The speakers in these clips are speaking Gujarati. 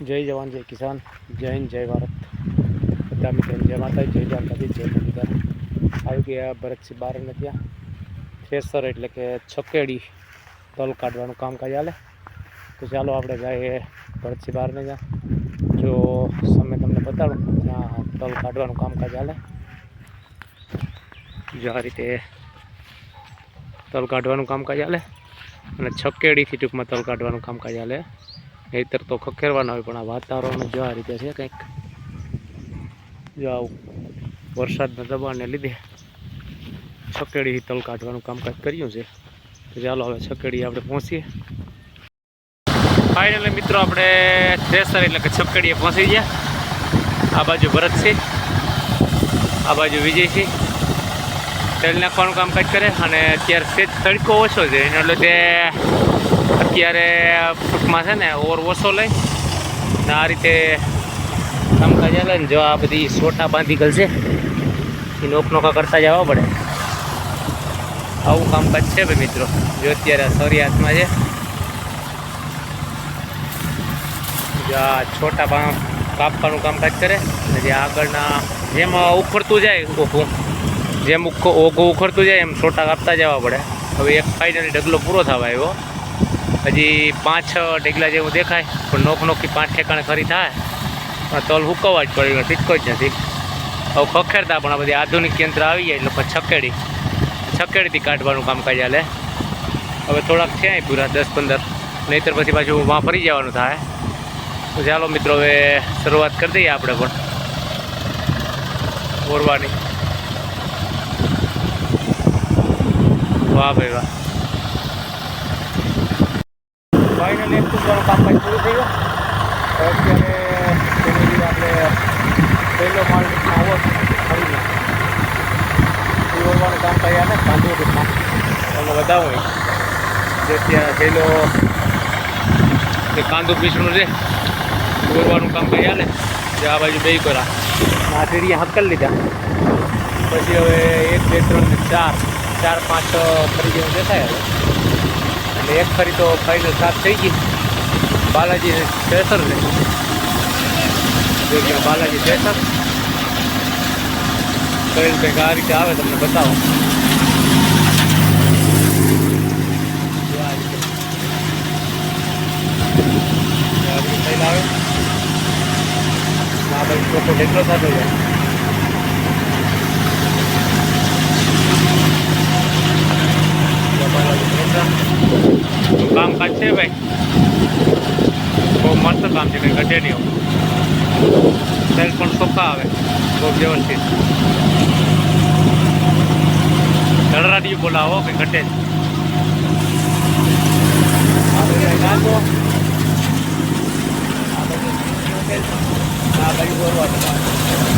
જય જવાન, જય કિસાન, જય હિન્દ, જય ભારત. બધા મિત્રો જય માતા જય દ્વારકાથી જય મુરલીધર આવી ગયા ભરતસિંહ બારને ત્યાં. થ્રેસર એટલે કે છકેડી તલ કાઢવાનું કામકાજ ચાલે તો ચાલો આપણે જઈએ ભરતસિંહ બારને ત્યાં. જો સમય તમને બતાડું ત્યાં તલ કાઢવાનું કામકાજ ચાલે જો આ રીતે તલ કાઢવાનું કામકાજ ચાલે અને છકેડીથી ટૂંકમાં તલ કાઢવાનું કામકાજ ચાલે નહીતર તો ખખેરવાના હોય, પણ આ વાતાવરણ જો આ રીતે છે, કંઈક જો આવું વરસાદના દબાણને લીધે છકેડી તલ કાઢવાનું કામકાજ કર્યું છે. ચાલો હવે છકેડી આપણે પહોંચીએ. ફાઇનલી મિત્રો, આપણે થ્રેસર એટલે કે છકેડીએ પહોંચી ગયા. આ બાજુ ભરતસિંહ આ બાજુ વિજયસિંહ તેલ નાખવાનું કામકાજ કરે અને અત્યારે સેજ તડકો ઓછો છે, એના લીધે અત્યારે ફૂટમાં છે ને ઓર ઓછો લઈ. ને આ રીતે કામકાજ ચાલે ને જો આ બધી સોટા બાંધી ગલ છે એ નોક નોખા કરતા જવા પડે. આવું કામકાજ છે ભાઈ મિત્રો. જો અત્યારે સોરી હાથમાં છે. જો આ છોટા કાપવાનું કામકાજ કરે. અને જે આગળના જેમ ઉખડતું જાય ઓખું જેમ ઉખ ઓઘું ઉખડતું જાય એમ છોટા કાપતા જવા પડે. હવે એક ફાઇનલી ઢગલો પૂરો થવા આવ્યો. હજી પાંચ છ ઢગલા જેવું દેખાય, પણ નોક નોખી પાંચ ઠેકાણે ખરી થાય. પણ તલ હુકવવા જ પડ્યું ટીકો જ નથી. હવે ખખેરતા પણ આ બધી આધુનિક યંત્ર આવી જાય, એટલે પછી છકેડી. છકેડીથી કાઢવાનું કામકાજ ચાલે હવે થોડાક છે પૂરા, દસ પંદર. નહીંતર પછી પાછું વાં ફરી જવાનું થાય. તો ચાલો મિત્રો, હવે શરૂઆત કરી દઈએ આપણે પણ. ઓરવાની. વાહ ભાઈ વાહ. ફાઇનલી એક ટૂંકવાનું કામકાજ પૂરું થઈ ગયું અત્યારે તેની આપણે પહેલો માલ આવો ખરીદો એ ઓરવાનું કામકાજ ને કાંધો ટૂંકમાં તમને બતાવું જે ત્યાં પહેલો જે કાંદો પીસણું છે ઓરવાનું કર્યા ને. જે આ બાજુ બે કરા. આ સીડીયા લીધા. પછી હવે એક, બે, ત્રણ ચાર. ચાર, પાંચ ફરી જેવું દેખાય હવે. એટલે એક ફરી તો ફાઇનલ સાફ થઈ ગઈ. બાલાજી થ્રેસર છે. બાલાજી થ્રેસર કઈ કંઈક આ રીતે આવે તમને બતાવો. આવે આ ભાઈ ચોખ્ખો કેટલો થતો જાય કામકાજ છે ભાઈ. બહુ મસ્ત કામ છે કંઈ ઘટે નહીં સેલ પણ ચોખ્ખા આવે, બહુ વ્યવસ્થિત. ધડરાડી બોલાવો કંઈ ઘટે આપણે આ બાજુ બોલવાનું.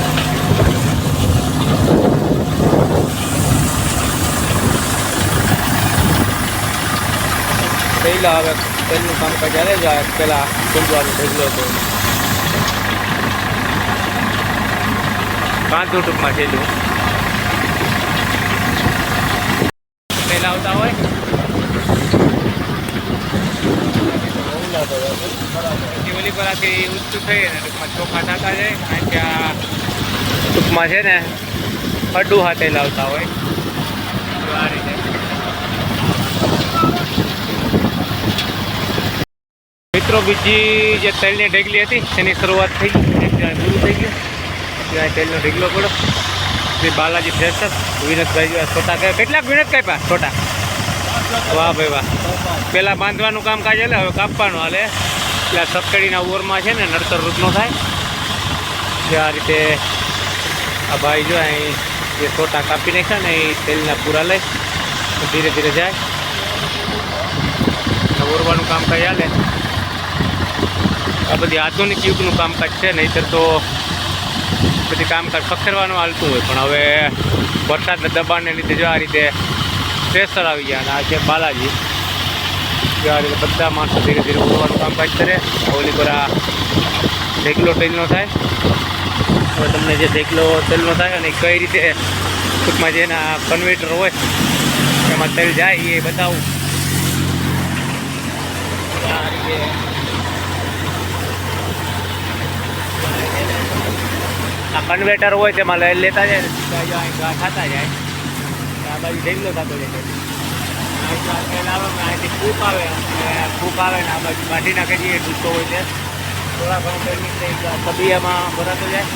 પહેલા હવે તેલનું કામકાજ છે આ પેલા કુંજવાનું ઢગલો હતો. કાંતું ટૂંકમાં છેલ્લું પહેલા આવતા હોય. ઓલી પરાથી ઊંચું થઈ ટૂંકમાં ચોખા થતા જાય કારણ કે આ ટૂંકમાં છે ને અડું હાથે લાવતા હોય તો આ રીતે મિત્રો, બીજી જે તેલની ઢેગલી હતી તેની શરૂઆત થઈ ત્યાં પૂરું થઈ ગયું ત્યાં તેલનો ઢેગલો પડ્યો. શ્રી બાલાજી ફ્રેશર વિનોદભાઈ છોટા કહે કેટલાક વિનોદ કાપ્યા છોટા વાહ ભાઈ વાહ. પહેલાં બાંધવાનું કામ કાજ હાલે હવે કાપવાનું હાલે. એટલે સબકડીના ઓરમાં છે ને, નડતર રૂપનો થાય. જે આ રીતે આ ભાઈ જો અહીં જે છોટા કાપી નાખ્યા ને, એ તેલના પૂરા લઈ, ધીરે ધીરે જાય. ઓરવાનું કામ કાજ હાલે. બધી આધુનિક યુગનું કામકાજ છે, નહીંતર તો બધી કામકાજ પખેરવાનું હાલતું હોય. પણ હવે વરસાદના દબાણને લીધે જો આ રીતે પ્રેશર આવી ગયા અને આ છે બાલાજી જો આ રીતે બધા માણસો ધીરે ધીરે ઉડવાનું કામકાજ કરે ઓલી પર આ ઢેકલો તેલનો થાય. હવે તમને જે ઢેકલો તેલનો થાય અને કઈ રીતે ટૂંકમાં જેના કન્વેટર હોય, એમાં તેલ જાય, એ બતાવું આ રીતે કન્વેટર હોય તેમાં લઈ લેતા જાય ને થતા જાય. આ બાજુ ઢેગલો થતો જાય. અહીંથી આ આવે ફૂક આવે ને, આ બાજુ કાઢી નાખે છે ડૂચો હોય છે. થોડા ઘણું તેલ નીકળે ભરાતો જાય.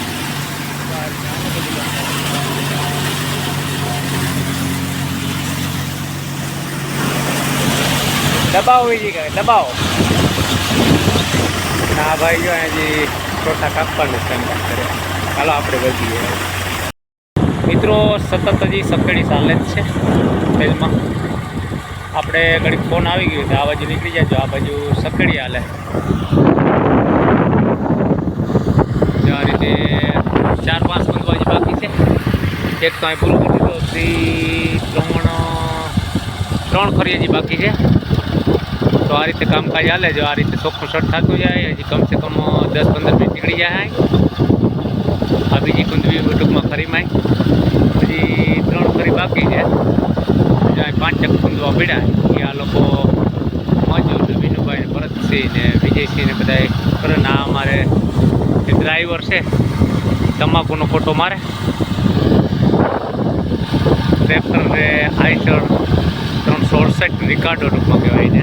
દબાવો બીજી કહે દબાવો. ના ભાઈ જો અહીંથી ચોથા કાપવાનું છે એમ વાત કરે. ચાલો આપણે વધીએ. મિત્રો, સતત હજી સફેડી ચાલે જ છે તેલમાં આપણે ઘડીક ફોન આવી ગયો તો આ બાજુ નીકળી જાય આ બાજુ સફેડી હાલે. જો આ રીતે ચાર પાંચ બંધવા બાકી છે. એક તો અહીં પૂરું કરી દીધો, ત્રી, ત્રણ ત્રણ ખરી બાકી છે. તો આ રીતે કામકાજ હાલે, જો આ રીતે ચોખ્ખું શર્ટ થતું જાય, હજી કમસે કમ દસ પંદર મિનિટ નીકળી જાય આ બીજી કુંદવી ટૂંકમાં ખરીમાં પછી ત્રણ ખરી બાકી છે. પાંચ ચક કુંદવા પડ્યા. એ આ લોકો મજૂર ને વિનુભાઈ ને ભરતસિંહ ને વિજયસિંહ ને બધા કરે ને આ અમારે ડ્રાઈવર છે, તમાકુનો ફોટો મારે. ટ્રેક્ટરને આઈસર ત્રણ સોળસઠ રિકાર્ડો ટૂંકમાં કહેવાય છે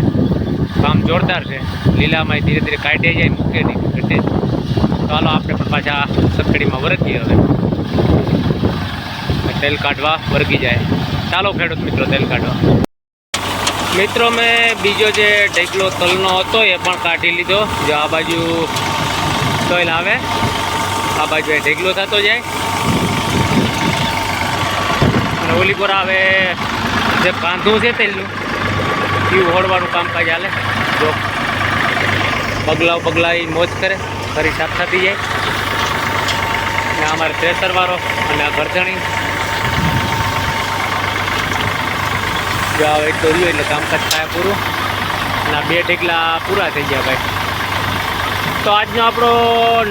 કામ જોરદાર છે. લીલામાં ધીરે ધીરે કાઢે જાય, મૂકે નહીં, ઘટે ચાલો આપણે પણ પાછા સબસીડીમાં વરગીએ હવે. તેલ કાઢવા વરગી જાય. ચાલો ખેડૂત મિત્રો, તેલ કાઢવા. મિત્રો, મેં બીજો જે ઢેકલો તલનો હતો એ પણ કાઢી લીધો. જો આ બાજુ તલ આવે, આ બાજુ એ ઢેકલો થતો જાય. અને ઓલી પર આવે જે કાંધું છે તેલનું એ ઓળવાનું કામકાજ હાલે. જો પગલાઓ પગલા એ મોજ કરે. ફરી સાફ થતી જાય. અને અમારે થ્રેસરવાળો અને આ ગરજણી. જો હવે એક તો રહ્યો એટલે કામકાજ થાય પૂરું. અને આ બે ઢેકલા પૂરા થઈ ગયા ભાઈ. તો આજનો આપણો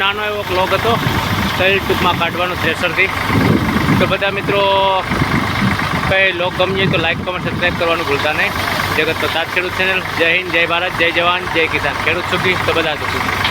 નાનો એવો ક્લોગ હતો. તલ ટૂંકમાં કાઢવાનું થ્રેસરથી તો બધા મિત્રો, કઈ લોક ગમીએ તો લાઈક કમેન્ટ સબસ્ક્રાઈબ કરવાનું ભૂલતા નહીં. જગત તો સાત ખેડૂત ચેનલ જય હિન્દ, જય ભારત, જય જવાન, જય કિસાન. ખેડૂત સુખી તો બધા સુખી.